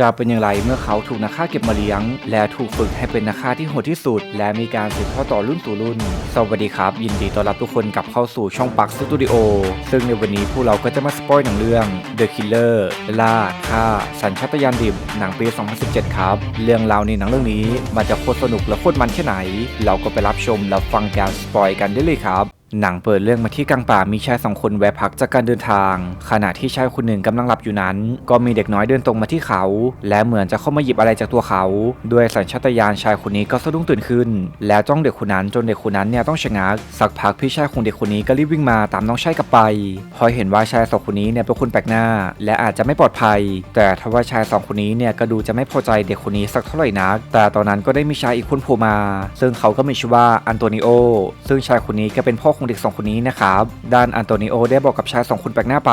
จะเป็นอย่างไรเมื่อเขาถูกนักฆ่าเก็บมาเลี้ยง และถูกฝึกให้เป็นนักฆ่าที่โหดที่สุด และมีการสืบทอดต่อรุ่นสู่รุ่น สวัสดีครับ ยินดีต้อนรับทุกคนกลับเข้าสู่ช่องปักสตูดิโอซึ่งในวันนี้พวกเราก็จะมาสปอยหนังเรื่อง The Killer ล่าฆ่า สัญชาตญาณดิบหนังปี 2017 ครับ เรื่องราวในหนังเรื่องนี้มันจะโคตรสนุกและโคตรมันแค่ไหน เราก็ไปรับชมและฟังการสปอยกันได้เลยครับ หนังเปิดเรื่องมาที่กลางป่ามีชายสองคนแวะพักจากการเดินทาง ขณะที่ชายคนหนึ่งกำลังหลับอยู่นั้น ก็มีเด็กน้อยเดินตรงมาที่เขา และเหมือนจะเข้ามาหยิบอะไรจากตัวเขา ด้วยสัญชาตญาณชายคนนี้ก็สะดุ้งตื่นขึ้น แล้วจ้องเด็กคนนั้นจนเด็กคนนั้นเนี่ยต้องชะงักสักพักพี่ชายของเด็กคนนี้ก็รีบวิ่งมาตามน้องชายกลับไป พอเห็นว่าชายสองคนนี้เนี่ยเป็นคนแปลกหน้า และอาจจะไม่ปลอดภัย แต่ทว่าชายสองคนนี้เนี่ยก็ดูจะไม่พอใจเด็กคนนี้สักเท่าไหร่นัก แต่ตอนนั้นก็ได้มีชายอีกคนโผล่มา ซึ่งเขาก็มีชื่อว่าอันโตนิโอ ซึ่งชายคนนี้ก็เป็นพ่อของเด็กสองคนนี้นะครับด้านอันโตนิโอได้บอกกับชายสองคนแปลกหน้าไป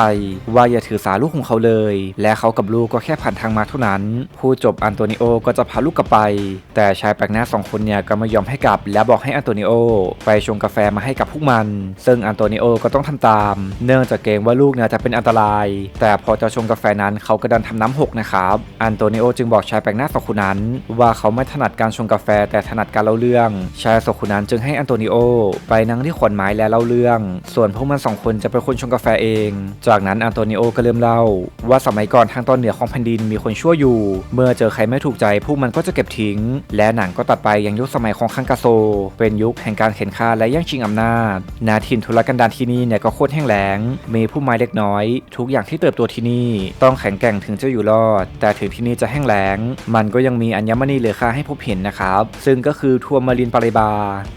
ว่าอย่าถือสาลูกของเขาเลย และเขากับลูกก็แค่ผ่านทางมาเท่านั้น ผู้จบอันโตนิโอก็จะพาลูกกลับไป แต่ชายแปลกหน้าสองคนเนี่ยก็ไม่ยอมให้กลับ และบอกให้อันโตนิโอไปชงกาแฟมาให้กับพวกมัน ซึ่งอันโตนิโอก็ต้องทำตาม เนื่องจากเกรงว่าลูกเนี่ยจะเป็นอันตราย แต่พอจะชงกาแฟนั้นเขาก็ดันทำน้ำหกนะครับอันโตนิโอจึงบอกชายแปลกหน้าสองคนนั้น ว่าเขาไม่ถนัดการชงกาแฟแต่ถนัดการเล่าเรื่อง ชายสองคนนั้นจึงให้อันโตนิโอไปนั่งที่ขอนไม้และเล่าเรื่อง ส่วนพวกมันสองคนจะเป็นคนชงกาแฟเอง จากนั้นอันโตนิโอก็เริ่มเล่า ว่าสมัยก่อนทางตอนเหนือของแผ่นดินมีคนชั่วอยู่ เมื่อเจอใครไม่ถูกใจพวกมันก็จะเก็บทิ้ง และหนังก็ตัดไปยังยุคสมัยของคังกาโซ เป็นยุคแห่งการเข็นฆ่าและแย่งชิงอำนาจ นาถิ่นทุรกันดารที่นี่เนี่ยก็โคตรแห้งแล้ง มีผู้ไม้เล็กน้อย ทุกอย่างที่เติบโตที่นี่ต้องแข็งแกร่งถึงจะอยู่รอด แต่ถึงที่นี่จะแห้งแล้ง มันก็ยังมีอัญมณีเหลือค่าให้พบเห็นนะครับ ซึ่งก็คือทัวร์มารินปาริบา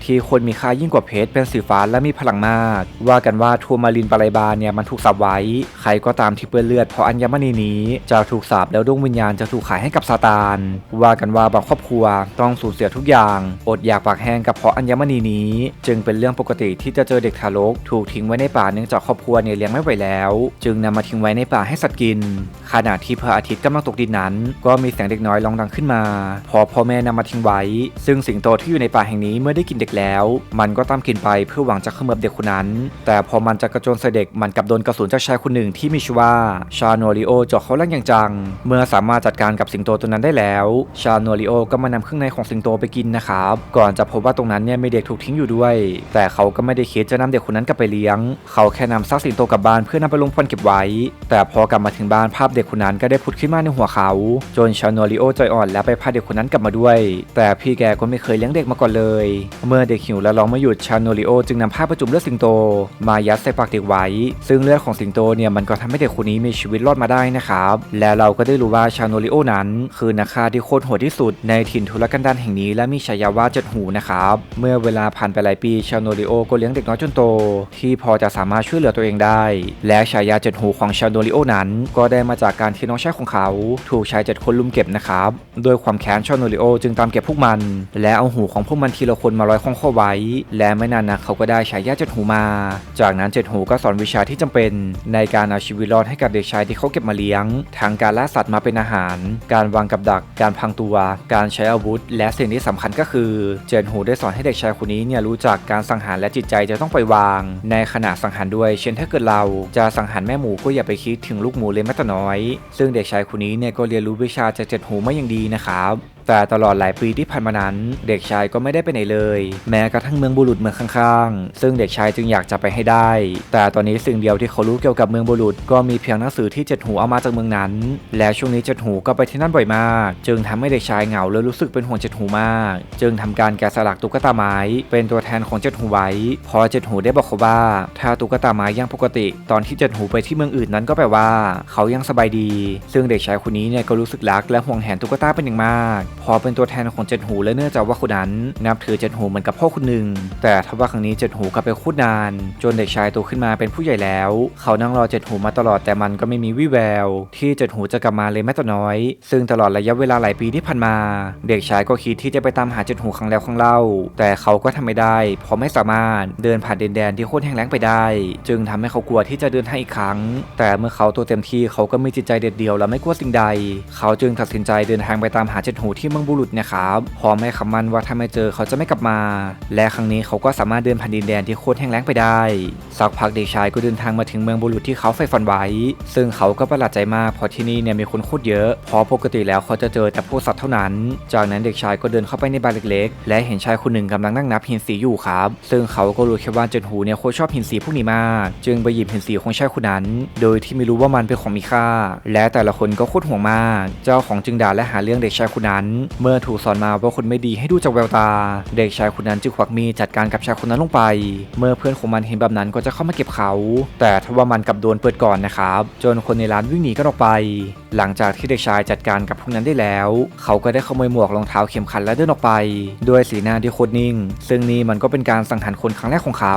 ที่คนมีค่ายิ่งกว่าเพชรเป็นสีฟ้าและมีพลังมาก ว่ากันว่าทัวมารินปาริบาเนี่ยมันถูกสับไว้ ใครก็ตามที่เปื้อนเลือดเพราะอัญมณีนี้ จะถูกสาปแล้วดวงวิญญาณจะถูกขายให้กับซาตาน ว่ากันว่าบางครอบครัวต้องสูญเสียทุกอย่าง อดอยากปากแห้งกับเพราะอัญมณีนี้ จึงเป็นเรื่องปกติที่จะเจอเด็กทารกถูกทิ้งไว้ในป่าเนื่องจากครอบครัวเนี่ยเลี้ยงไม่ไหวแล้ว จึงนำมาทิ้งไว้ในป่าให้สัตว์กิน ขณะที่พระอาทิตย์กำลังตกดินนั้น ก็มีเสียงเด็กน้อยร้องดังขึ้นมา พอพ่อแม่นำมาทิ้งไว้ ซึ่งสิงโตที่อยู่ในป่าแห่งนี้เมื่อได้กินเด็กแล้ว มันก็ตามกินไปเพื่อหวังจะขมือบเด็กคนนั้น แต่พอมันจะกระโจนใส่เด็กมันกลับโดนกระสุนจากชายคนหนึ่งที่มีชื่อว่าชาโนริโอเจาะเขาล่างอย่างจัง เมื่อสามารถจัดการกับสิงโตตัวนั้นได้แล้ว ชาโนริโอก็มานำเครื่องในของสิงโตไปกินนะครับก่อนจะพบว่าตรงนั้นเนี่ยมีเด็กถูกทิ้งอยู่ด้วย แต่เขาก็ไม่ได้คิดจะนำเด็กคนนั้นกลับไปเลี้ยง เขาแค่นำซากสิงโตกลับบ้านเพื่อนำไปลงพลเก็บไว้ แต่พอกลับมาถึงบ้านภาพเด็กคนนั้นก็ได้ผุดขึ้นมาในหัวเขา จนชาโนริโอใจอ่อนและไปพาเด็กคนนั้นกลับมาด้วย แต่พี่แกก็ไม่เคยเลี้ยงเด็กมาก่อนเลย เมื่อเด็กหิวและร้องไม่หยุดชาโนริโอจึงนำผ้าประจุเลือดสิงโต มายัดใส่ปากเด็กไว้ ซึ่งเลือดของสิงโตเนี่ยมันก็ทำให้เด็กคนนี้มีชีวิตรอดมาได้นะครับ และเราก็ได้รู้ว่าชาโนริโอนั้น คือนักฆ่าที่โคตรโหดที่สุดในถิ่นทุรกันดารแห่งนี้และมีฉายาว่าเจ็ดหูนะครับ เมื่อเวลาผ่านไปหลายปีชาโนริโอก็เลี้ยงเด็กน้อยจนโต ที่พอจะสามารถช่วยเหลือตัวเองได้ และฉายาเจ็ดหูของชาโนริโอนั้น ก็ได้มาจากการที่น้องชายของเขา ถูกชายเจ็ดคนลุมเก็บนะครับโดยความแค้นชาโนริโอจึงตามเก็บพวกมัน และเอาหูของพวกมันทีละคนมาร้อยข้องข้อไว้ และไม่นานนักเขาก็ได้ฉายาเจ็ดหูมา จากนั้นเจ็ดหูก็สอนวิชาที่จำเป็น ในการเอาชีวิตรอดให้กับเด็กชายที่เขาเก็บมาเลี้ยงทั้งการล่าสัตว์มาเป็นอาหาร การวางกับดัก การพังตัว การใช้อาวุธ และสิ่งที่สำคัญก็คือ เจนหูได้สอนให้เด็กชายคนนี้เนี่ยรู้จักการสังหารและจิตใจจะต้องไปวาง ในขณะสังหารด้วย เช่นถ้าเกิดเราจะสังหารแม่หมูก็อย่าไปคิดถึงลูกหมูเลยแม้แต่น้อย ซึ่งเด็กชายคนนี้เนี่ยก็เรียนรู้วิชาจากเจ็ดหูมาอย่างดีนะครับ แต่ตลอดหลายปีที่ผ่านมานั้น เด็กชายก็ไม่ได้ไปไหนเลย แม้กระทั่งเมืองบุรุษเมืองข้างๆ ซึ่งเด็กชายจึงอยากจะไปให้ได้ แต่ตอนนี้สิ่งเดียวที่เขารู้เกี่ยวกับเมืองบุรุษ ก็มีเพียงหนังสือที่เจ็ดหูเอามาจากเมืองนั้น และช่วงนี้เจ็ดหูก็ไปที่นั่นบ่อยมาก จึงทำให้เด็กชายเหงาและรู้สึกเป็นห่วงเจ็ดหูมาก จึงทำการแกะสลักตุ๊กตาไม้ เป็นตัวแทนของเจ็ดหูไว้พอเจ็ดหูได้บอกเขาว่าถ้าตุ๊กตาไม้ยังปกติ ตอนที่เจ็ดหูไปที่เมืองอื่นนั้นก็แปลว่า เขายังสบายดี ซึ่งเด็กชายคนนี้เนี่ยก็รู้สึกรักและห่วงแหนตุ๊กตาเป็นอย่างมาก อเป็นตัวแทนของเจ็ดหูและเนื่องจากว่าคนนั้น นับถือเจ็ดหูเหมือนกับพ่อคนหนึ่ง แต่ทว่าครั้งนี้เจ็ดหูกลับไปคูดนาน จนเด็กชายโตขึ้นมาเป็นผู้ใหญ่แล้ว เขานั่งรอเจ็ดหูมาตลอดแต่มันก็ไม่มีวี่แวว ที่เจ็ดหูจะกลับมาเลยแม้แต่น้อย ซึ่งตลอดระยะเวลาหลายปีที่ผ่านมา เด็กชายก็คิดที่จะไปตามหาเจ็ดหูครั้งแล้วครั้งเล่า แต่เขาก็ทำไม่ได้ เพราะไม่สามารถเดินผ่านดินแดนที่โคตรแห้งแล้งไปได้ จึงทำให้เขากลัวที่จะเดินทางอีกครั้ง แต่เมื่อเขาตัวเต็มที่เขาก็มีจิตใจเด็ดเดี่ยวและไม่กลัวสิ่งใด เขาจึงตัดสินใจเดินทางไปตามหาเจ็ดหูที่เมืองมืองบุรุษเนะครับพร้อมให้คำมั่นว่าถ้าไม่เจอเขาจะไม่กลับมา และครั้งนี้เขาก็สามารถเดินผ่านดินแดนที่โคตรแห้งแล้งไปได้ สักพักเด็กชายก็เดินทางมาถึงเมืองบุรุษที่เขาใฝ่ฝันไว้ ซึ่งเขาก็ประหลาดใจมากเพราะที่นี่เนี่ยมีคนโคตรเยอะเพราะปกติแล้วเขาจะเจอแต่พวกสัตว์เท่านั้น จากนั้นเด็กชายก็เดินเข้าไปในบ้านเล็กๆ และเห็นชายคนหนึ่งกำลังนั่งนับหินสีอยู่ครับ ซึ่งเขาก็รู้แค่ว่าเจินหูเนี่ยโคตรชอบหินสีพวกนี้มาก จึงไปหยิบหินสีของชายคนนั้น โดยที่ไม่รู้ว่ามันเป็นของมีค่า และแต่ละคนก็โคตรห่วงมาก เจ้าของจึงด่าและหาเรื่องเด็กชายคนนั้นเมื่อถูกสอนมาว่าคนไม่ดีให้ดูจากแววตา เด็กชายคนนั้นจึงควักมีดจัดการกับชายคนนั้นลงไป เมื่อเพื่อนของมันเห็นแบบนั้นก็จะเข้ามาเก็บเขา แต่ทว่ามันกลับโดนเปิดก่อนนะครับ จนคนในร้านวิ่งหนีกันออกไป หลังจากที่เด็กชายจัดการกับพวกนั้นได้แล้ว เขาก็ได้ขโมยหมวกรองเท้าเข็มขัดและเดินออกไป ด้วยสีหน้าที่โคตรนิ่ง ซึ่งนี่มันก็เป็นการสังหารคนครั้งแรกของเขา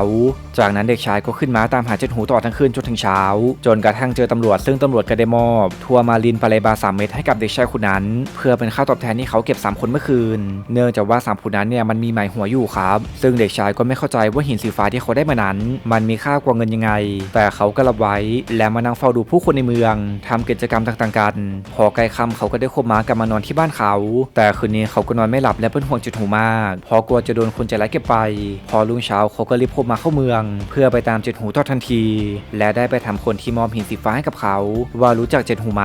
จากนั้นเด็กชายก็ขึ้นม้าตามหาเจ็ดหูตลอดทั้งคืนจนถึงเช้า จนกระทั่งเจอตำรวจซึ่งตำรวจก็ได้มอบ ทัวร์มาลินปาเลบาสามเม็ดให้กับเด็กชายคนนั้น เพื่อเป็นค่าตอบแทนที่เขาเก็บสามคนเมื่อคืน เนื่องจากว่าสามคนนั้นเนี่ยมันมีหมายหัวอยู่ครับ ซึ่งเด็กชายก็ไม่เข้าใจว่าหินสีฟ้าที่เขาได้มานั้น มันมีค่ากว่าเงินยังไง แต่เขาก็รับไว้และมานั่งเฝ้าดูผู้คนในเมืองทำกิจกรรมต่างๆกัน พอใกล้ค่ำเขาก็ได้ควบม้ากลับมานอนที่บ้านเขา แต่คืนนี้เขาก็นอนไม่หลับและเป็นห่วงจุดหูมากเพราะกลัวจะโดนคนใจร้ายเก็บไป พอรุ่งเช้าเขาก็รีบควบม้าเข้าเมือง เพื่อไปตามเจ็ดหูต่อทันที และได้ไปถามคนที่มอบหินสีฟ้าให้กับเขา ว่ารู้จักเจ็ดหูไหม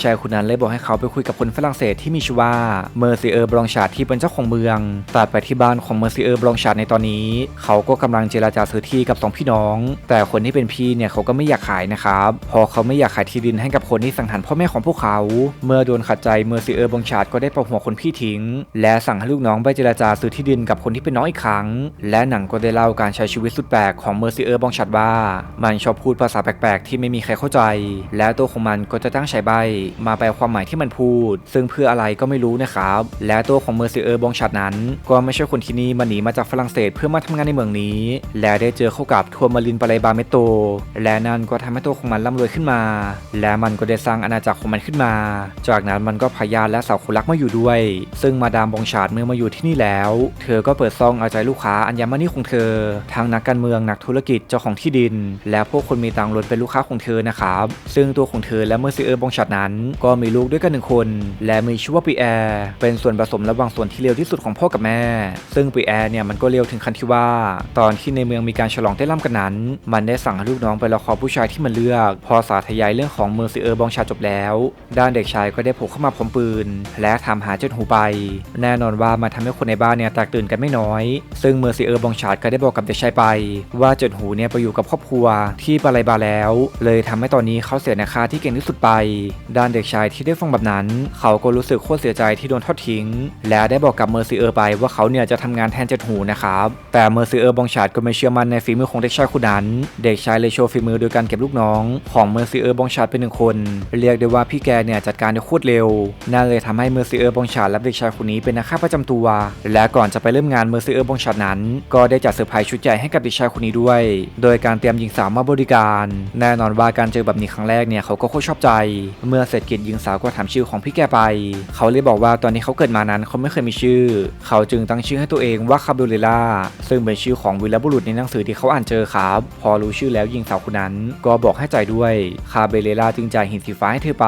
ชายคนนั้นเลยบอกให้เขาไปคุยกับคนฝรั่งเศสที่มีชื่อว่าเมอร์ซิเออร์บรองชาร์ดที่เป็นเจ้าของเมืองตัดไปที่บ้านของเมอร์ซิเออร์บรองชาร์ดในตอนนี้ เขาก็กำลังเจราจาซื้อที่กับสองพี่น้อง แต่คนที่เป็นพี่เนี่ยเขาก็ไม่อยากขายนะครับเพอเขาไม่อยากขายที่ดินให้กับคนที่สังหารพ่อแม่ของพวกเขา เมื่อโดนขัดใจเมอร์ซิเออร์บรองชาร์ดก็ได้ปลดหัวคนพี่ทิ้ง และสั่งให้ลูกน้องไปเจราจาซื้อที่ดินกับคนที่เป็นน้องอีกครั้ง และหนังก็ได้เล่าการใช้ชีวิตสุดแปลกของเมอร์ซิเออร์บรองชาร์ดว่า มันชอบพูดภาษาแปลกๆ ที่ไม่มีใครเข้าใจ และตัวของมันก็จะตั้งใช้ใบมาแปลความหมายที่มันพูด ซึ่งเพื่ออะไรก็ไม่รู้นะครับและตัวของเมอร์ซิเออร์บองชัดนั้น ก็ไม่ใช่คนที่นี่มันหนีมาจากฝรั่งเศสเพื่อมาทำงานในเมืองนี้ และได้เจอเข้ากับทัวร์มารินปาเลบาเมโต และนั่นก็ทำให้ตัวของมันร่ำรวยขึ้นมา และมันก็ได้สร้างอาณาจักรของมันขึ้นมา จากนั้นมันก็พายานและสาวคนรักมาอยู่ด้วย ซึ่งมาดามบองชาดเมื่อมาอยู่ที่นี่แล้ว เธอก็เปิดซองเอาใจลูกค้าอัญมณีของเธอทั้งนักการเมืองนักธุรกิจเจ้าของที่ดิน และพวกคนมีตังล้นเป็นลูกค้าของเธอนะครับซึ่งตัวของเธอและเมอร์ซิเออร์บองชัดนั้น ก็มีลูกด้วยกันหนึ่งคน และมีชื่อว่าปีแอร์เป็นส่วนผสมระหว่างส่วนที่เลวที่สุดของพ่อกับแม่ ซึ่งปีแอร์เนี่ยมันก็เลวถึงขั้นที่ว่า ตอนที่ในเมืองมีการฉลองเต้นรำกันนั้น มันได้สั่งให้ลูกน้องไปรอคอผู้ชายที่มันเลือก พอสาธยายเรื่องของเมอร์ซิเออร์บองชัดจบแล้ว ด้านเด็กชายก็ได้โผล่เข้ามาพร้อมปืน และทำหาเจ้าหูไป แน่นอนว่ามันทำให้คนในบ้านเนี่ยแตกตื่นกันไม่น้อย ซึ่งเมอร์ซิเออร์บองชัดก็ได้บอกกับเด็กชายไป ว่าเจ้าหูเนี่ยไปอยู่กับครอบครัวที่ปาไลบาแล้ว เลยทำให้ตอนนี้เขาเสียนาคาที่เก่งที่สุดไป ด้านเด็กชายที่ได้ฟังแบบนั้น เขาก็รู้สึกโคตรเสียใจที่โดนทอดทิ้ง และได้บอกกับเมอร์ซิเออร์ไปว่าเขาเนี่ยจะทำงานแทนเจ็ดหูนะครับ แต่เมอร์ซิเออร์บองชาดก็ไม่เชื่อมั่นในฝีมือของเด็กชายคนนั้น เด็กชายเลยโชว์ฝีมือโดยการเก็บลูกน้อง ของเมอร์ซิเออร์บองชาดเป็นหนึ่งคน เรียกได้ว่าพี่แกเนี่ยจัดการได้โคตรเร็ว นั่นเลยทำให้เมอร์ซิเออร์บองชาดและเด็กชายคนนี้เป็นนักฆ่าประจำตัว และก่อนจะไปเริ่มงานเมอร์ซิเออร์บองชาดนั้น ก็ได้จัดเซอร์ไพรส์ชุดใหญ่ให้กับเด็กชายคนนี้ด้วย โดยการเตรียมหญิงสาวมาบริการ แน่นอนว่าการเจอแบบนี้ครั้งแรกเนี่ยเขาก็โคตรชอบใจ เมื่อเสร็จกิจหญิงสาวก็ถามชื่อของพี่แกไป เขาเลยบอกว่าตอนนี้เขาเกิดมานั้นเขาไม่เคยมีชื่อ เขาจึงตั้งชื่อให้ตัวเองว่าคาบูเรล่าซึ่งเป็นชื่อของวีรบุรุษในหนังสือที่เขาอ่านเจอครับ พอรู้ชื่อแล้วหญิงสาวคนนั้น ก็บอกให้ใจด้วยคาเบเรล่าจึงจ่ายหินสีฟ้าให้เธอไป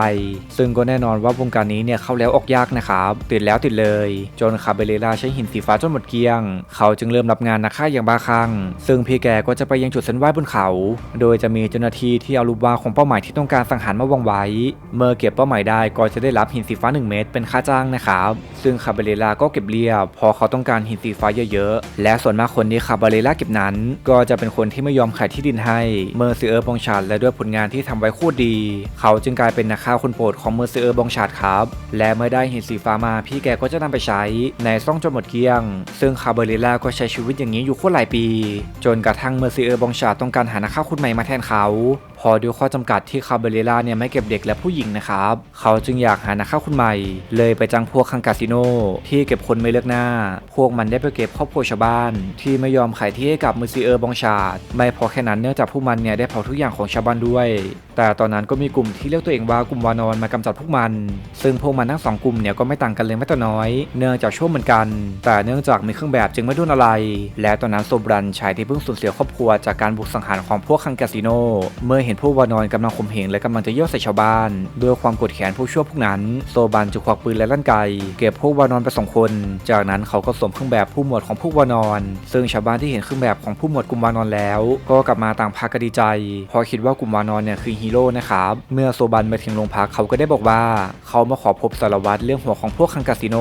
ซึ่งก็แน่นอนว่าวงการนี้เนี่ยเข้าแล้วออกยากนะครับติดแล้วติดเลย จนคาเบเรล่าใช้หินสีฟ้าจนหมดเกลี้ยง เขาจึงเริ่มรับงานนักฆ่าอย่างบ้าคลั่งซึ่งพี่แกก็จะไปยังจุดเส้นไหว้บนเขา โดยจะมีเจ้าหน้าที่ที่เอารูปวาดของเป้าหมายที่ต้องการสังหารมาวางไว้ เมื่อเก็บเป้าหมายได้ก็จะได้รับหินสีฟ้า 1 เม็ดเป็นค่าจ้างนะครับซึ่งคาบาเรล่าก็เก็บเรียบ พอเขาต้องการหินสีฟ้าเยอะๆ และส่วนมากคนที่คาบาเรล่าเก็บนั้น ก็จะเป็นคนที่ไม่ยอมขายที่ดินให้ เมอร์เออร์บองชาดและด้วยผลงานที่ทำไว้โคตรดี เขาจึงกลายเป็นนักฆ่าคนโปรดของเมอร์เออร์บองชาดครับ และเมื่อได้หินสีฟ้ามาพี่แกก็จะนำไปใช้ในซ่องจนหมดเกลี้ยง ซึ่งคาบาเรล่าก็ใช้ชีวิตอย่างนี้อยู่โคตรหลายปี จนกระทั่งเมอร์เออร์บองชาดต้องการหานักฆ่าคนใหม่มาแทนเขา อด้วยข้อจำกัดที่คาเบเรล่าเนี่ยไม่เก็บเด็กและผู้หญิงนะครับ เขาจึงอยากหานักฆ่าคนใหม่ เลยไปจ้างพวกคังคาสิโนที่เก็บคนไม่เลือกหน้า พวกมันได้ไปเก็บครอบครัวชาวบ้าน ที่ไม่ยอมขายที่ให้กับมือซีเออร์บองชาดไม่พอแค่นั้นเนื่องจากผู้มันเนี่ยได้เผาทุกอย่างของชาวบ้านด้วย แต่ตอนนั้นก็มีกลุ่มที่เรียกตัวเองว่ากลุ่มวานอนมากำจัดพวกมัน ซึ่งพวกมันทั้งสองกลุ่มเนี่ยก็ไม่ต่างกันเลยแม้แต่น้อย เนื่องจากช่วงเหมือนกัน แต่เนื่องจากมีเครื่องแบบจึงไม่ดุนอะไร และตอนนั้นโซบรันชายที่เพิ่งสูญเสียครอบครัวจากการบุกสังหารของพวกคังกาสิโน เมื่อเห็นพวกวานอนกำลังข่มเหงและกำลังจะเยี่ยวใส่ชาวบ้าน ด้วยความกดแค้นผู้ชั่วพวกนั้น โซบันจึงควักปืนและลั่นไกเก็บพวกวานอนไปสองคน จากนั้นเขาก็สวมเครื่องแบบผู้หมวดของพวกวานอน ซึ่งชาวบ้านที่เห็นเครื่องแบบของผู้หมวดกลุ่มวานอนแล้ว ก็กลับมาต่างพากันดีใจพราะคิดว่ากลุ่มวานอนเนี่ยคือฮีโร่นะครับ เมื่อโซบันไปถึงโรงพักเขาก็ได้บอกว่า เขามาขอพบสารวัตรเรื่องหัวของพวกคังกาสิโน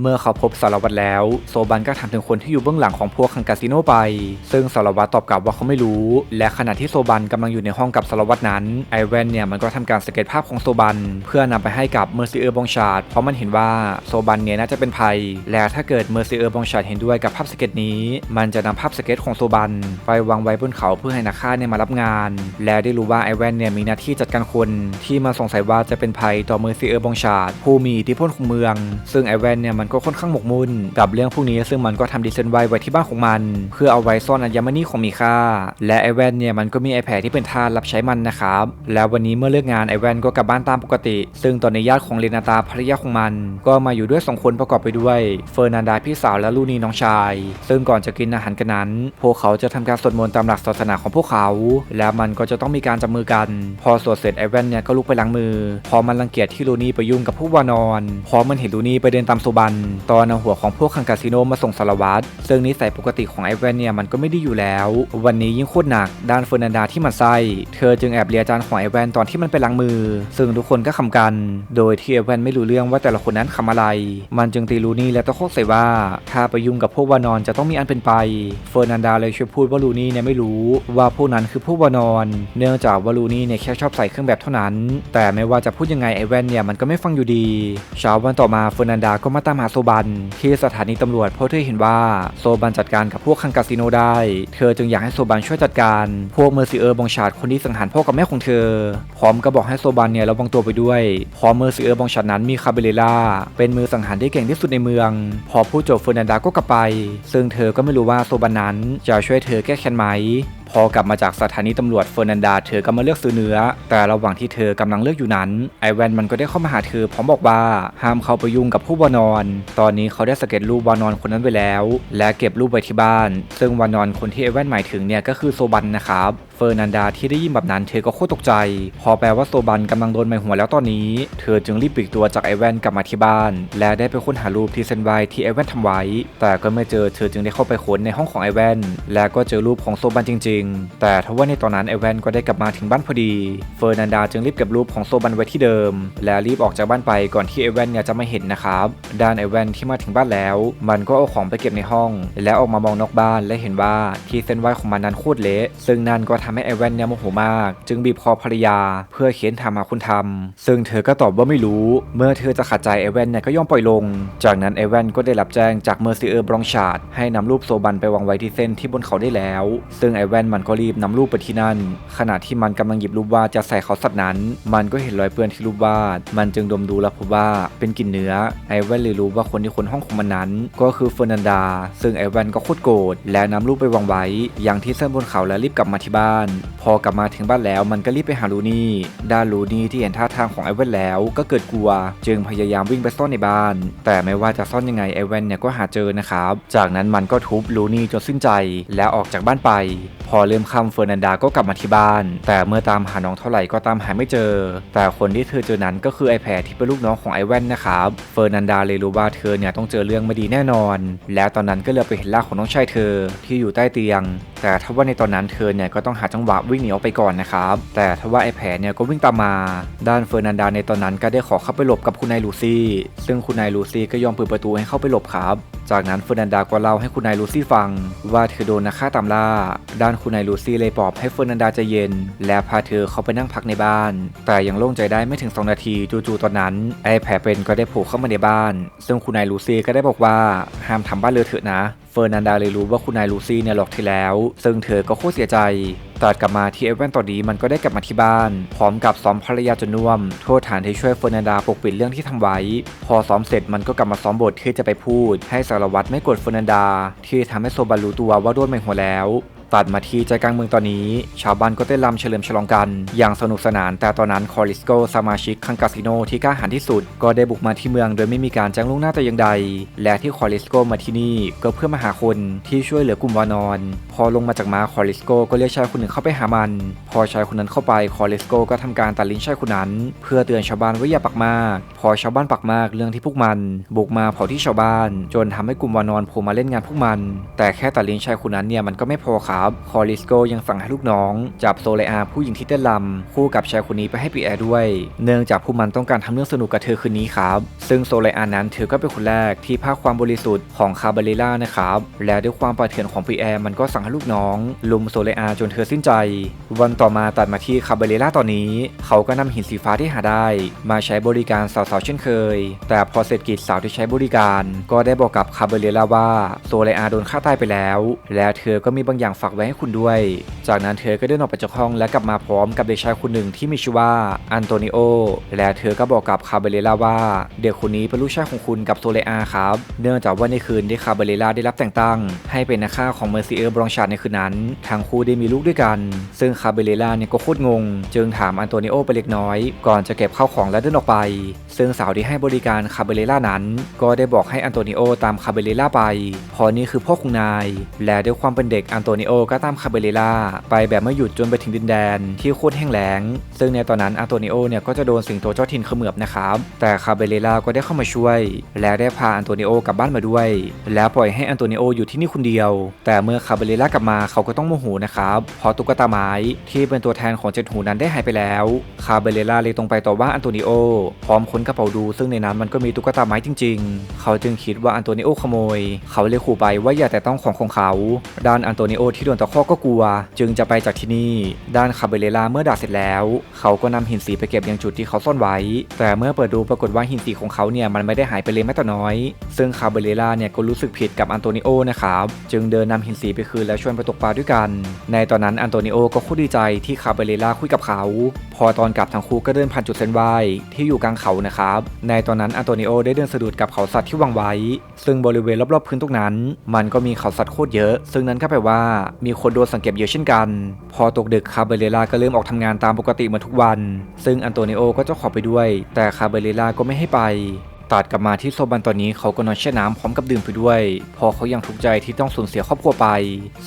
เมื่อเขาพบสารวัตรแล้ว โซบันก็ถามถึงคนที่อยู่เบื้องหลังของพวกคังกาสิโนไป ซึ่งสารวัตรตอบกลับว่าเขาไม่รู้ และขณะที่โซบันกำลังอยู่ในห้องกับสารวัตรนั้นไอแวนเนี่ยมันก็ทำการสเก็ตภาพของโซบัน เพื่อนำไปให้กับเมอร์ซิเออร์บองชาร์ดเพราะมันเห็นว่าโซบันเนี่ยน่าจะเป็นภัย และถ้าเกิดเมอร์ซิเออร์บองชาร์ดเห็นด้วยกับภาพสเก็ตนี้ มันจะนำภาพสเก็ตของโซบัน ไปวางไว้บนเขาเพื่อให้นักฆ่าเนี่ยมารับงาน และได้รู้ว่าไอแวนเนี่ยมีหน้าที่จัดการคนที่มาสงสัยว่าจะเป็นภัยต่อเมอร์ซิเออร์บองชาร์ดผู้มีอิทธิพลของเมือง ซึ่งไอแวนเนี่ยมันก็ค่อนข้างหมกมุ่นกับเรื่องพวกนี้ซึ่งมันก็ทำดีเซนไว้ไว้ที่บ้านของมัน เพื่อเอาไว้ซ่อนอัญมณีของมีค่า และไอแวนเนี่ยมันก็มีไอแผลที่เป็นทาสรับใช้มันนะครับ แล้ววันนี้เมื่อเลิกงานไอแวนก็กลับบ้านตามปกติ ซึ่งตอนในญาติของเรนาตาภรรยาของมัน ก็มาอยู่ด้วยสองคนประกอบไปด้วยเฟอร์นันดาพี่สาวและลูนีน้องชาย ซึ่งก่อนจะกินอาหารกันนั้น พวกเขาจะทำการสวดมนต์ตามหลักศาสนาของพวกเขา แล้วมันก็จะต้องมีการจับมือกันพอสวดเสร็จไอแวนเนี่ยก็ลุกไปล้างมือ พอมันรังเกียจที่ลูนี่ไปยุ่งกับพวกวานอนพอมันเห็นลูนี่ไปเดินตามโซบัน ตอนเอาหัวของพวกคังกาซิโนมาส่งสารวัตรซึ่งนิสัยปกติของไอแวนเนี่ยมันก็ไม่ได้อยู่แล้ว วันนี้ยิ่งโคตรหนัก ด้านเฟอร์นันดาที่มันไส้เธอจึงแอบเลียจานของไอแวนตอนที่มันไปล้างมือ ซึ่งทุกคนก็ขำกัน โดยที่ไอแวนไม่รู้เรื่องว่าแต่ละคนนั้นขำอะไร มันจึงตีลูนี่และตะโคกใส่ว่า ถ้าไปยุ่งกับพวกวานอนจะต้องมีอันเป็นไป เฟอร์นันดาเลยช่วยพูดว่าลูนี่เนี่ยไม่รู้ ว่าพวกนั้นคือพวกวานอน เนื่องจากว่าลูนี่เนี่ยแค่ชอบใส่เครื่องแบบเท่านั้น แต่ไม่ว่าจะพูดยังไงไอแวนเนี่ยมันก็ไม่ฟังอยู่ดี เช้าวันต่อมาเฟอร์นันดาก็มาตามหาโซบัน ที่สถานีตำรวจเพราะเธอเห็นว่าโซบันจัดการกับพวกคังกาซิโนได้ เธอจึงอยากให้โซบันช่วยจัดการ พวกเมอร์ซิเออร์บองชาดคนที่สังหารพ่อกับแม่ของเธอ พร้อมก็บอกให้โซบันเนี่ยระวังตัวไปด้วยพราะเมอร์ซิเออร์บองชาดนั้นมีคาเบเลล่าเป็นมือสังหารที่เก่งที่สุดในเมือง พอผู้จบเฟอร์นันดาก็กลับไป ซึ่งเธอก็ไม่รู้ว่าโซบันนั้นจะช่วยเธอแก้แค้นไหม พอกลับมาจากสถานีตำรวจเฟอร์นันดาเธอก็มาเลือกซื้อเนื้อ แต่ระหว่างที่เธอกำลังเลือกอยู่นั้นไอแวนมันก็ได้เข้ามาหาเธอพร้อมบอกว่าห้ามเข้าไปยุ่งกับผู้วานอน ตอนนี้เขาได้สเก็ตรูปวานอนคนนั้นไว้แล้ว และเก็บรูปไว้ที่บ้าน ซึ่งวานอนคนที่ไอแวนหมายถึงเนี่ยก็คือโซบันนะครับเฟอร์นันดาที่ได้ยินแบบนั้นเธอก็โคตรตกใจ พอแปลว่าโซบันกำลังโดนใบหัวแล้วตอนนี้ เธอจึงรีบปลีกตัวจากไอแวนกลับมาที่บ้าน และได้ไปค้นหารูปที่เซนไวที่ไอแวนทำไว้ แต่ก็ไม่เจอเธอจึงได้เข้าไปค้นในห้องของไอแวนและก็เจอรูปของโซบันจริง ๆ แต่ทว่าในตอนนั้นไอแวนก็ได้กลับมาถึงบ้านพอดี เฟอร์นันดาจึงรีบเก็บรูปของโซบันไว้ที่เดิม และรีบออกจากบ้านไปก่อนที่ไอแวนเนี่ยจะมาเห็นนะครับด้านไอแวนที่มาถึงบ้านแล้ว มันก็เอาของไปเก็บในห้อง แล้วออกมามองนอกบ้านและเห็นว่าที่เส้นไหวของมันนั้นโคตรเละซึ่งนั่นก็ทำให้ไอแวนเนี่ยโมโหมาก จึงบีบคอภรรยา เพื่อเค้นถามหาคุณทำซึ่งเธอก็ตอบว่าไม่รู้ เมื่อเธอจะขัดใจไอแวนเนี่ยก็ย่อมปล่อยลง จากนั้นไอแวนก็ได้รับแจ้งจากเมอร์ซิเออร์บรองชาร์ดให้นำรูปโซบันไปวางไว้ที่เส้นที่บนเขาได้แล้ว ซึ่งไอแวนมันก็รีบนำรูปไปที่นั่น ขณะที่มันกำลังหยิบรูปวาดจะใส่เขาสัตว์นั้น มันก็เห็นรอยเปื้อนที่รูปวาด มันจึงดมดูแล้วพบว่าเป็นกลิ่นเนื้อ ไอแวนเลยรู้ว่าคนที่คนห้องของมันนั้น ก็คือเฟอร์นันดา ซึ่งไอแวนก็โคตรโกรธและนำรูปไปวางไว้ อย่างที่เส้นบนเขาแล้วรีบกลับมาที่บ้านพอกลับมาถึงบ้านแล้วมันก็รีบไปหาลูนี่ ด้านลูนี่ที่เห็นท่าทางของไอแวนแล้วก็เกิดกลัว จึงพยายามวิ่งไปซ่อนในบ้าน แต่ไม่ว่าจะซ่อนยังไงไอแวนเนี่ยก็หาเจอนะครับ จากนั้นมันก็ทุบลูนี่จนสิ้นใจแล้วออกจากบ้านไป พอเริ่มค่ำเฟอร์นันดาก็กลับมาที่บ้าน แต่เมื่อตามหาน้องเท่าไหร่ก็ตามหาไม่เจอ แต่คนที่เธอเจอนั้นก็คือไอแพรที่เป็นลูกน้องของไอแวนนะครับเฟอร์นันดาเลยรู้ว่าเธอเนี่ยต้องเจอเรื่องไม่ดีแน่นอน แล้วตอนนั้นก็เลยไปเห็นร่างของน้องชายเธอที่อยู่ใต้เตียง แต่ถ้าว่าในตอนนั้นเธอเนี่ยก็ต้องหาจังหวะวิ่งหนีออกไปก่อนนะครับ แต่ถ้าว่าไอแพรเนี่ยก็วิ่งตามมา ด้านเฟอร์นันดาในตอนนั้นก็ได้ขอเข้าไปหลบกับคุณนายลูซี่ ซึ่งคุณนายลูซี่ก็ยอมเปิดประตูให้เข้าไปหลบครับ จากนั้นเฟอร์นันดาก็เล่าให้คุณนายลูซี่ฟัง ว่าเธอโดนนักฆ่าตามล่า ด้านคุณนายลูซี่เลยปลอบให้เฟอร์นันดาใจเย็น และพาเธอเข้าไปนั่งพักในบ้าน แต่ยังโล่งใจได้ไม่ถึง 2 นาทีจู่ๆตอนนั้นไอ้แผลเป็นก็ได้โผล่เข้ามาในบ้าน ซึ่งคุณนายลูซี่ก็ได้บอกว่าห้ามทำบ้านเลอะเถอะนะ เฟอร์นันดาเลยรู้ว่าคุณนายลูซี่เนี่ยหลอกเธอแล้ว ซึ่งเธอก็โคตรเสียใจตัดกลับมาที่เอเวนตอนนี้มันก็ได้กลับมาที่บ้าน พร้อมกับซ้อมภรรยาจนน่วม โทษฐานที่ช่วยเฟอร์นันดาปกปิดเรื่องที่ทำไว้ พอซ้อมเสร็จมันก็กลับมาซ้อมบทที่จะไปพูด ให้สารวัตรไม่กดเฟอร์นันดา ที่ทำให้โซบารู้ตัวว่าโดนไม่หัวแล้ว ตัดมาที่ใจกลางเมืองตอนนี้ ชาวบ้านก็เต้นรำเฉลิมฉลองกัน อย่างสนุกสนาน แต่ตอนนั้นคอริสโกสมาชิกคังคาสิโนที่กล้าหาญที่สุด ก็ได้บุกมาที่เมืองโดยไม่มีการแจ้งล่วงหน้าแต่อย่างใด และที่คอริสโกมาที่นี่ก็เพื่อมาหาคนที่ช่วยเหลือกลุ่มวานอน พอลงมาจากม้าคอริสโกก็เรียกชายคนหนึ่งเข้าไปหามัน พอชายคนนั้นเข้าไปคอริสโกก็ทำการตัดลิ้นชายคนนั้น เพื่อเตือนชาวบ้านว่าอย่าปักมาก พอชาวบ้านปักมากเรื่องที่พวกมันบุกมาเผาที่ชาวบ้าน จนทำให้กลุ่มวานอนโผล่มาเล่นงานพวกมัน แต่แค่ตัดลิ้นชายคนนั้นเนี่ยมันก็ไม่พอครับคอริสโกยังสั่งให้ลูกน้อง จับโซเลอาผู้หญิงที่เต้นรำคู่กับชายคนนี้ไปให้ปีแอร์ด้วย เนื่องจากพวกมันต้องการทำเรื่องสนุกกับเธอคืนนี้ครับซึ่งโซเลอานั้นเธอก็เป็นคนแรกที่ภาคความบริสุทธิ์ของคาบาเลล่านะครับและด้วยความปาเถื่อนของปีแอร์มันก็สั่งให้ลูกน้องลุมโซเลอาจนเธอสิ้นใจ วันต่อมาตัดมาที่คาบเลล่าตอนนี้ เขาก็นำหินสีฟ้าที่หาได้ มาใช้บริการสาวๆเช่นเคย แต่พอเสร็จกิจสาวที่ใช้บริการ ก็ได้บอกกับคาบเลล่าว่าโซเลอาโดนฆ่าตายไปแล้ว และเธอก็มีบางอย่างฝากไว้ให้คุณด้วย จากนั้นเธอก็เดินออกไปจากห้องและกลับมาพร้อมกับเด็กชายคนหนึ่งที่มีชื่อว่าอันโตนิโอและเธอก็บอกกับคาเบเลล่าว่า เด็กคนนี้เป็นลูกชายของคุณกับโซเลอาครับ เนื่องจากว่าในคืนที่คาเบเลล่าได้รับแต่งตั้ง ให้เป็นนักฆ่าของเมอร์ซิเออร์บรองชาร์ดในคืนนั้น ทั้งคู่ได้มีลูกด้วยกัน ซึ่งคาเบเลล่าเนี่ยก็โคตรงง จึงถามอันโตนิโอไปเล็กน้อย ก่อนจะเก็บข้าวของและเดินออกไป ซึ่งสาวที่ให้บริการคาเบเลล่านั้น ก็ได้บอกให้อันโตนิโอตามคาเบเลล่าไปพราะนี่คือพ่อของนาย และด้วยความเป็นเด็กอันโตนิโอก็ตามคาเบเลล่าไปแบบไม่หยุดจนไปถึงดินแดนที่โคตรแห้งแล้ง ซึ่งในตอนนั้นอันโตนิโอเนี่ยก็จะโดนสิงโตเจ้าถิ่นเขมือบนะครับ แต่คาเบเลล่าก็ได้เข้ามาช่วย และได้พาอันโตนิโอกลับบ้านมาด้วย แล้วปล่อยให้อันโตนิโออยู่ที่นี่คนเดียว แต่เมื่อคาเบเลล่ากลับมาเขาก็ต้องโมโหนะครับเพราะตุ๊กตาไม้ที่เป็นตัวแทนของเจ็ดหูนั้นได้หายไปแล้วคาเบเลล่าเลยตรงไปต่อว่าอันโตนิโอพร้อมค้นกระเป๋าดู ซึ่งในนั้นมันก็มีตุ๊กตาไม้จริง ๆ เขาจึงคิดว่าอันโตนิโอขโมย เขาเลยขู่ไปว่าอย่าแต่ต้องของของเขา ด้านอันโตนิโอที่โดนตะคอกก็กลัว จึงจะไปจากที่นี่ ด้านคาเบเลล่าเมื่อด่าเสร็จแล้ว เขาก็นำหินสีไปเก็บยังจุดที่เขาซ่อนไว้ แต่เมื่อเปิดดูปรากฏว่าหินสีของเขาเนี่ยมันไม่ได้หายไปเลยแม้แต่น้อย ซึ่งคาเบเลล่าเนี่ยก็รู้สึกผิดกับอันโตนิโอนะครับจึงเดินนำหินสีไปคืนและชวนไปตกปลาด้วยกัน ในตอนนั้นอันโตนิโอก็คตรดีใจที่คาเบเลล่าคุยกับเขา พอตอนกลับทั้งคู่ก็เดินผ่านจุดเส้นไหวที่อยู่กลางเขานะครับ ในตอนนั้นอันโตนิโอได้เดินสะดุดกับเขาสัตว์ที่วางไว้ ซึ่งบริเวณรอบๆพื้นตรงนั้น มันก็มีเขาสัตว์โคตรเยอะ ซึ่งนั้นก็แปลว่ามีคนโดนสังเกตเยอะเช่นกัน พอตกดึกคาเบเลล่าก็เริ่มออกทำงานตามปกติเหมือนทุกวัน ซึ่งอันโตนิโอก็จะขอไปด้วย แต่คาเบเลล่าก็ไม่ให้ไป ตัดกลับมาที่โซบันตอนนี้เขาก็นอนแช่น้ำพร้อมกับดื่มไปด้วย พอเขายังทุกข์ใจที่ต้องสูญเสียครอบครัวไป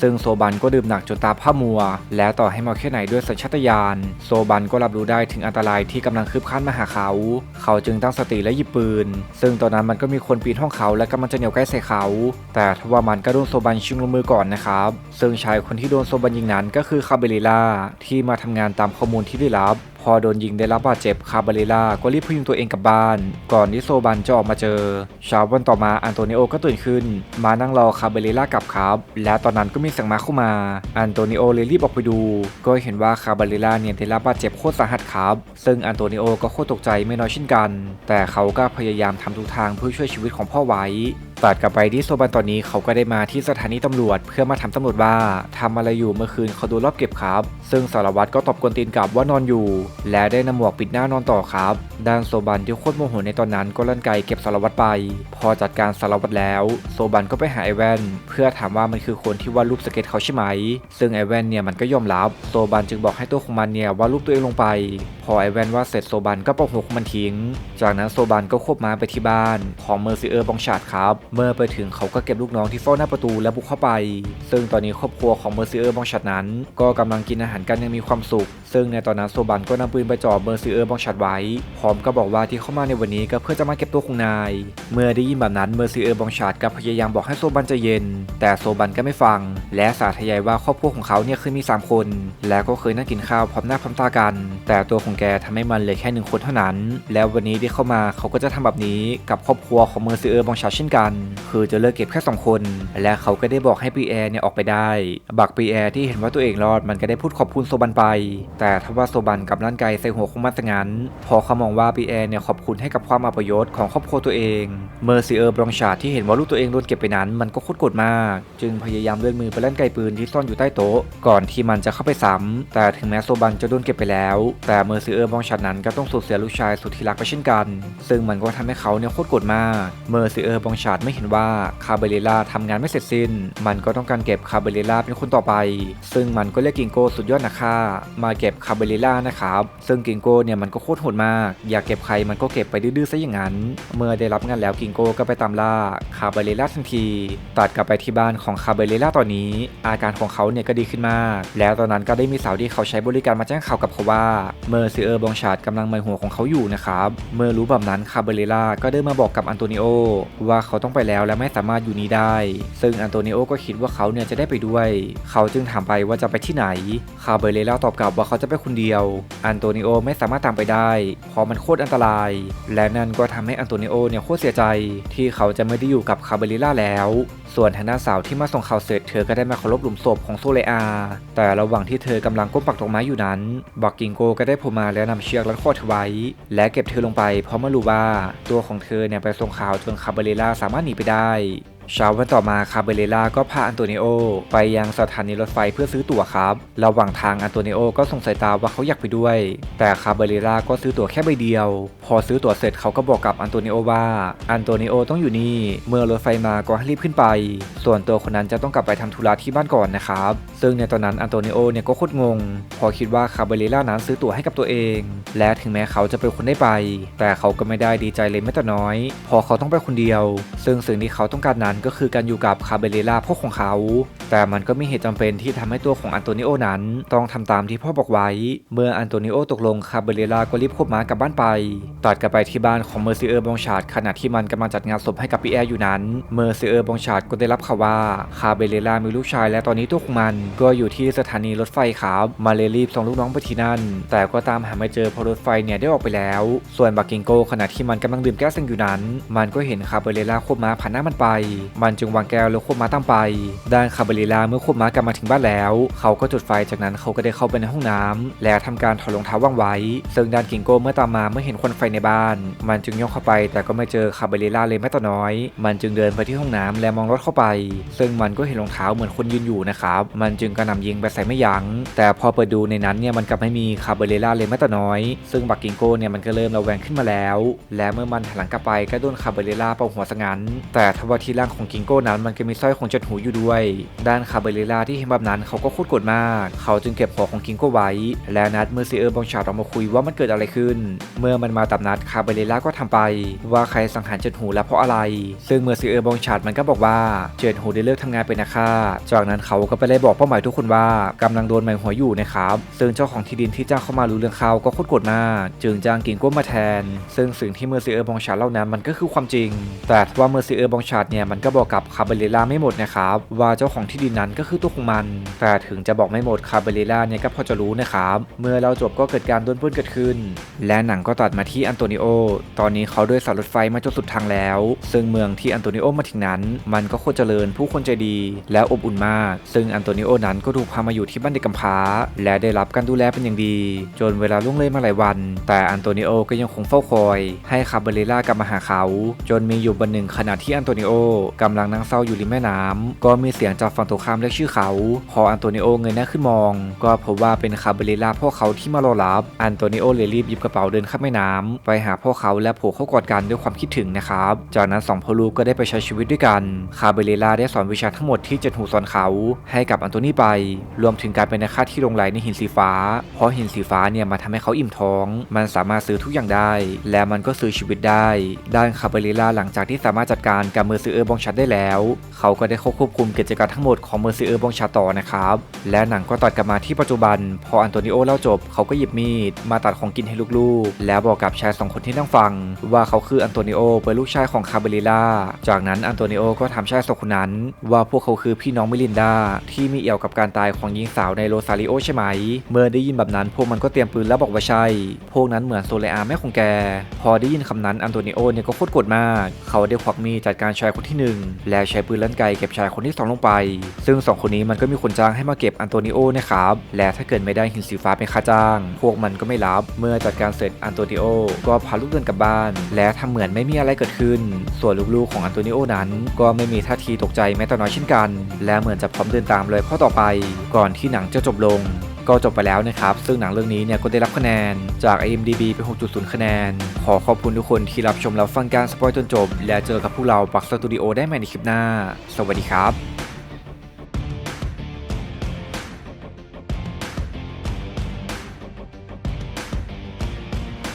ซึ่งโซบันก็ดื่มหนักจนตาผ้ามัว และต่อให้เมาแค่ไหนด้วยสัญชาตญาณโซบันก็รับรู้ได้ถึงอันตรายที่กำลังคืบคลานมาหาเขา เขาจึงตั้งสติและหยิบปืน ซึ่งตอนนั้นมันก็มีคนปีนห้องเขาและกำลังจะเหนียวใกล้ใส่เขา แต่ทว่ามันก็โดนโซบันชิงลงมือก่อนนะครับ ซึ่งชายคนที่โดนโซบันยิงนั้นก็คือคาเบลิล่าที่มาทำงานตามข้อมูลที่ได้รับพอโดนยิงได้รับบาดเจ็บคาบาเลล่าก็รีบพยุงตัวเองกลับบ้าน ก่อนที่โซบันจะออกมาเจอเช้าวันต่อมาอันโตนิโอก็ตื่นขึ้น มานั่งรอคาบาเลล่ากลับครับ และตอนนั้นก็มีเสียงมาเข้ามา อันโตนิโอเลยรีบออกไปดู ก็เห็นว่าคาบาเลล่าเนี่ยได้รับบาดเจ็บโคตรสาหัสครับ ซึ่งอันโตนิโอก็โคตรตกใจไม่น้อยเช่นกัน แต่เขาก็พยายามทำทุกทางเพื่อช่วยชีวิตของพ่อไว้ตัดกลับไปที่โซบันตอนนี้เขาก็ได้มาที่สถานีตำรวจ เพื่อมาถามตำรวจว่าทำอะไรอยู่เมื่อคืนเขาโดนรอบเก็บครับซึ่งสารวัตรก็ตอบกวนตีนกลับว่านอนอยู่ และได้นำหมวกปิดหน้านอนต่อครับ ด้านโซบันที่โคตรโมโหในตอนนั้นก็ลั่นไกเก็บสารวัตรไป พอจัดการสารวัตรแล้ว โซบันก็ไปหาไอแวน เพื่อถามว่ามันคือคนที่วาดรูปสเก็ตเขาใช่ไหม ซึ่งไอแวนเนี่ยมันก็ยอมรับ โซบันจึงบอกให้ตัวของมันเนี่ยวาดรูปตัวเองลงไป พอไอแวนวาดเสร็จโซบันก็ปอกหัวของมันทิ้ง จากนั้นโซบันก็ควบม้าไปที่บ้านของเมอร์ซิเออร์บองชาดครับ เมื่อไปถึงเขาก็เก็บลูกน้องที่เฝ้าหน้าประตูและบุกเข้าไป ซึ่งตอนนี้ครอบครัวของเมอร์ซิเออร์บองชาดนั้น ก็กำลังกินอาหารกันยังมีความสุขซึ่งในตอนนั้นโซบันก็นำปืนไปจ่อเมอร์ซิเออร์บองชาดไว้ พร้อมก็บอกว่าที่เข้ามาในวันนี้ก็เพื่อจะมาเก็บตัวของนาย เมื่อได้ยินแบบนั้นเมอร์ซิเออร์บองชาดก็พยายามบอกให้โซบันใจเย็น แต่โซบันก็ไม่ฟัง และสาธยายว่าครอบครัวของเขาเนี่ยเคยมี 3 คน และก็เคยนั่งกินข้าวพร้อมหน้าพร้อมตากัน แต่ตัวของแกทำให้มันเหลือแค่หนึ่งคนเท่านั้น แล้ววันนี้ที่เข้ามาเขาก็จะทำแบบนี้กับครอบครัวของเมอร์ซิเออร์บองชาดเช่นกัน คือจะเลิกเก็บแค่สองคน และเขาก็ได้บอกให้ปีแอร์เนี่ยออกไปได้ บักปีแอร์ที่เห็นว่าตัวเองรอดมันก็ได้พูดขอบคุณโซบันไปแต่ทว่าโซบันกับลั่นไกใส่หัวของมันซะงั้นพอเขามองว่าปีแอร์เนี่ยขอบคุณให้กับความอัปยศของครอบครัวตัวเองเมอร์ซิเออร์บรองชาร์ดที่เห็นว่าลูกตัวเองโดนเก็บไปนั้นมันก็โคตรโกรธมาก จึงพยายามเลื่อนมือไปลั่นไกปืนที่ซ่อนอยู่ใต้โต๊ะก่อนที่มันจะเข้าไปซ้ำแต่ถึงแม้โซบันจะโดนเก็บไปแล้ว แต่เมอร์ซิเออร์บรองชาร์ดนั้นก็ต้องสูญเสียลูกชายสุดที่รักไปเช่นกัน ซึ่งมันก็ทำให้เขาเนี่ยโคตรโกรธมากเมอร์ซิเออร์บรองชาร์ดไม่เห็นว่าคาเบเรล่าทำงานไม่เสร็จสิ้น มันก็ต้องการเก็บคาเบเรล่าเป็นคนต่อไป ซึ่งมันก็เรียกกิงโกสุดยอดนักฆ่ามาเก็บ็บคาเบเรล่านะครับ ซึ่งกิงโก้เนี่ยมันก็โคตรโหดมาก อยากเก็บใครมันก็เก็บไปดื้อๆซะอย่างนั้น เมื่อได้รับงานแล้วกิงโก้ก็ไปตามล่าคาเบเรล่าทันที ตัดกลับไปที่บ้านของคาเบเรล่าตอนนี้ อาการของเขาเนี่ยก็ดีขึ้นมาก แล้วตอนนั้นก็ได้มีสาวที่เขาใช้บริการมาแจ้งข่าวกับเขาว่า เมอร์ซิเออร์บองชาร์ดกำลังไมหัวของเขาอยู่นะครับ เมื่อรู้แบบนั้นคาเบเรล่าก็เดินมาบอกกับอันโตนิโอว่าเขาต้องไปแล้วและไม่สามารถอยู่นี้ได้ ซึ่งอันโตนิโอก็คิดว่าเขาเนี่ยจะได้ไปด้วย เขาจึงถามไปว่าจะไปที่ไหน คาเบเรล่าตอบกลับว่าเขาจะไปคนเดียว อันโตนิโอไม่สามารถตามไปได้ เพราะมันโคตรอันตราย และนั่นก็ทำให้อันโตนิโอเนี่ยโคตรเสียใจ ที่เขาจะไม่ได้อยู่กับคาเบเรล่าแล้ว ส่วนทางด้านสาวที่มาส่งข่าวเสร็จเธอก็ได้มาเคารพหลุมศพของโซเลอา แต่ระหว่างที่เธอกำลังก้มปักดอกไม้อยู่นั้นบักกิงโกก็ได้โผล่มาแล้วนำเชือกรัดคอเธอไว้ และเก็บเธอลงไปเพราะม่รู้ว่าตัวของเธอเนี่ยไปส่งข่าวจนคาเบเรล่าสามารถหนีไปได้ เช้าวันต่อมาคาเบเรล่าก็พาอันโตนิโอ ไปยังสถานีรถไฟเพื่อซื้อตั๋วครับ ระหว่างทางอันโตนิโอก็ส่งสายตาว่าเขาอยากไปด้วย แต่คาเบเรล่าก็ซื้อตั๋วแค่ใบเดียว พอซื้อตั๋วเสร็จเขาก็บอกกับอันโตนิโอว่า อันโตนิโอต้องอยู่นี่ เมื่อรถไฟมาก็ให้รีบขึ้นไป ส่วนตัวคนนั้นจะต้องกลับไปทำธุระที่บ้านก่อนนะครับ ซึ่งในตอนนั้นอันโตนิโอเนี่ยก็โคตรงง พอคิดว่าคาเบเรล่านั้นซื้อตั๋วให้กับตัวเอง และถึงแม้เขาจะเป็นคนได้ไป แต่เขาก็ไม่ได้ดีใจเลยแม้แต่น้อย พอเขาต้องไปคนเดียว ซึ่งสิ่งที่เขาต้องการนั้นก็คือการอยู่กับคาเบเรล่าพ่อของเขา แต่มันก็มีเหตุจำเป็นที่ทำให้ตัวของอันโตนิโอนั้น ต้องทำตามที่พ่อบอกไว้ เมื่ออันโตนิโอตกลงคาเบเรล่าก็รีบควบม้ากลับบ้านไป ตัดกลับไปที่บ้านของเมอร์ซิเออร์บองชาร์ดขณะที่มันกำลังจัดงานศพให้กับปีแอร์อยู่นั้น เมอร์ซิเออร์บองชาร์ดก็ได้รับข่าวว่าคาเบเรล่ามีลูกชายและตอนนี้ตัวของมัน ก็อยู่ที่สถานีรถไฟครับมาเลยรีบส่งลูกน้องไปที่นั่น แต่ก็ตามหาไม่เจอเพราะรถไฟเนี่ยได้ออกไปแล้ว ส่วนบักกิงโกขณะที่มันกำลังดื่มแก้วซิงอยู่นั้น มันก็เห็นคาเบเรล่าควบม้าผ่านหน้ามันไปมันจึงวางแก้วแล้วควบม้าตามไป ด้านคาเบเรล่าเมื่อควบม้ากลับมาถึงบ้านแล้ว เขาก็จุดไฟจากนั้นเขาก็ได้เข้าไปในห้องน้ำและทำการถอดรองเท้าว่างไว้ ซึ่งด้านกิงโก้เมื่อตามมาเมื่อเห็นควันไฟในบ้าน มันจึงย่องเข้าไปแต่ก็ไม่เจอคาเบเรล่าเลยแม้แต่น้อย มันจึงเดินไปที่ห้องน้ำและมองรถเข้าไป ซึ่งมันก็เห็นรองเท้าเหมือนคนยืนอยู่นะครับ มันจึงกระหน่ำยิงไปใส่ไม่ยัง้ง แต่พอเปิดดูในนั้นเนี่ยมันกลับไม่มีคาเบเรล่าเลยแม้แต่น้อย ซึ่งบักกิงโก้เนี่ยมันก็เริ่มระแวงขึ้นมาแล้ว และเมื่อมันหันหลังกลับไปก็โดนคาเบเรล่าเป่าหัวซะงั้นแต่ทว่าที่ร่างของกิงโก้นั้นมันก็มีสร้อยของเจ็ดหูอยู่ด้วย ด้านคาเบเรล่าที่เห็นแบบนั้นเขาก็โคตรโกรธมาก เขาจึงเก็บหัวของกิงโก้ไว้ และนัดเมอร์ซิเออร์บองชาร์ดออกมาคุยว่ามันเกิดอะไรขึ้น เมื่อมันมาตับนัดคาเบเรล่าก็ทำไป ว่าใครสังหารเจ็ดหูและเพราะอะไร ซึ่งเมอร์ซิเออร์บองชาร์ดมันก็บอกว่าเจ็ดหูได้เลิกทำงานเป็นนักฆ่า จากนั้นเขาก็ไปได้บอกเป้าหมายทุกคนว่ากำลังโดนหมายหัวอยู่นะครับ ซึ่งเจ้าของที่ดินที่จ้างเข้ามารู้เรื่องเขาก็โคตรโกรธมาก จึงจ้างกิงโก้มาแทน ซึ่งสิ่งที่เมอร์ซิเออร์บองชาดเล่านั้นมันก็คือความจริง แต่ว่าเมอร์ซิเออร์บองชาดเนี่ยมันก็บอกกับคาเบเรล่าไม่หมดนะครับว่าเจ้าของที่ดินนั้นก็คือตัวของมัน แต่ถึงจะบอกไม่หมดคาเบเรล่าเนี่ยก็พอจะรู้นะครับเมื่อเราจบก็เกิดการโดนปล้นเกิดขึ้น และหนังก็ตัดมาที่อันโตนิโอ ตอนนี้เขาด้วยสายรถไฟมาจนสุดทางแล้ว ซึ่งเมืองที่อันโตนิโอมาถึงนั้น มันก็โคตรเจริญผู้คนใจดี และอบอุ่นมาก ซึ่งอันโตนิโอนั้นก็ถูกพามาอยู่ที่บ้านเด็กกำพร้า และได้รับการดูแลเป็นอย่างดี จนเวลาล่วงเลยมาหลายวัน แต่อันโตนิโอก็ยังคงเฝ้าคอย ให้คาเบเรล่ากลับมาหาเขา จนมีอยู่วันหนึ่งขณะที่อันโตนิโอกำลังนั่งเศร้าอยู่ริมแม่น้ำก็มีเสียงจากฝั่งตรงข้ามเรียกชื่อเขา พออันโตนิโอเงยหน้าขึ้นมอง ก็พบว่าเป็นคาเบเรล่าพ่อเขาที่มารอรับ อันโตนิโอเลยรีบหยิบกระเป๋าเดินข้ามแม่น้ำไปหาพ่อเขาและโผล่เข้ากอดกันด้วยความคิดถึงนะครับ จากนั้นสองพ่อลูกก็ได้ไปใช้ชีวิตด้วยกัน คาเบเรล่าได้สอนวิชาทั้งหมดที่เจ็ดหูสอนเขา ให้กับอันโตนีไป รวมถึงการเป็นนักฆ่าที่ลงไหลในหินสีฟ้า เพราะหินสีฟ้าเนี่ยมาทำให้เขาอิ่มท้อง มันสามารถซื้อทุกอย่างได้ และมันก็ซื้อชีวิตได้ ด้านคาเบเรล่าหลังจากที่สามารถจัดการกับเมอร์ซิเออร์บองชัดได้แล้ว เขาก็ได้ควบคุมกิจการทั้งหมดของเมอร์ซิเออร์บองชัดต่อนะครับ และหนังก็ตัดกลับมาที่ปัจจุบัน พออันโตนิโอเล่าจบ เขาก็หยิบมีดมาตัดของกินให้ลูกๆ แล้วบอกกับชายสองคนที่นั่งฟัง ว่าเขาคืออันโตนิโอเป็นลูกชายของคาเบเรล่า จากนั้นอันโตนิโอก็ถามชายสองคนนั้น ว่าพวกเขาคือพี่น้องมิลินดาที่มีเอี่ยวกับการตายของหญิงสาวในโรซาริโอใช่ไหม เมื่อได้ยินแบบนั้นพวกมันก็เตรียมปืนแล้วบอกว่าใช่ พวกนั้นเหมือนโซเลอาแม่ของแก พอได้ยินคำนั้นอันโตนิโอเนี่ยก็โคตรโกรธมาก เขาได้ควักมีดจัดการชายคนที่หนึ่งแล้วใช้ปืนลั่นไกเก็บชายคนที่สองลงไป ซึ่งสองคนนี้มันก็มีคนจ้างให้มาเก็บอันโตนิโอนะครับ และถ้าเกิดไม่ได้หินสีฟ้าเป็นค่าจ้าง พวกมันก็ไม่รับ เมื่อจัดการเสร็จอันโตนิโอ ก็พาลูกเดินกลับบ้าน และทำเหมือนไม่มีอะไรเกิดขึ้น ส่วนลูกๆของอันโตนิโอนั้น ก็ไม่มีท่าทีตกใจแม้แต่น้อยเช่นกัน และเหมือนจะพร้อมเดินตามเลยข้อต่อไป ก่อนที่หนังจะจบลง ก็จบไปแล้วนะครับ ซึ่งหนังเรื่องนี้เนี่ยก็ได้รับคะแนนจาก IMDB เป็น6.0 คะแนน ขอขอบคุณทุกคนที่รับชมแล้วฟังการสปอยจนจบ และเจอกับพวกเราปักสตูดิโอได้ใหม่ในคลิปหน้า สวัสดีครับ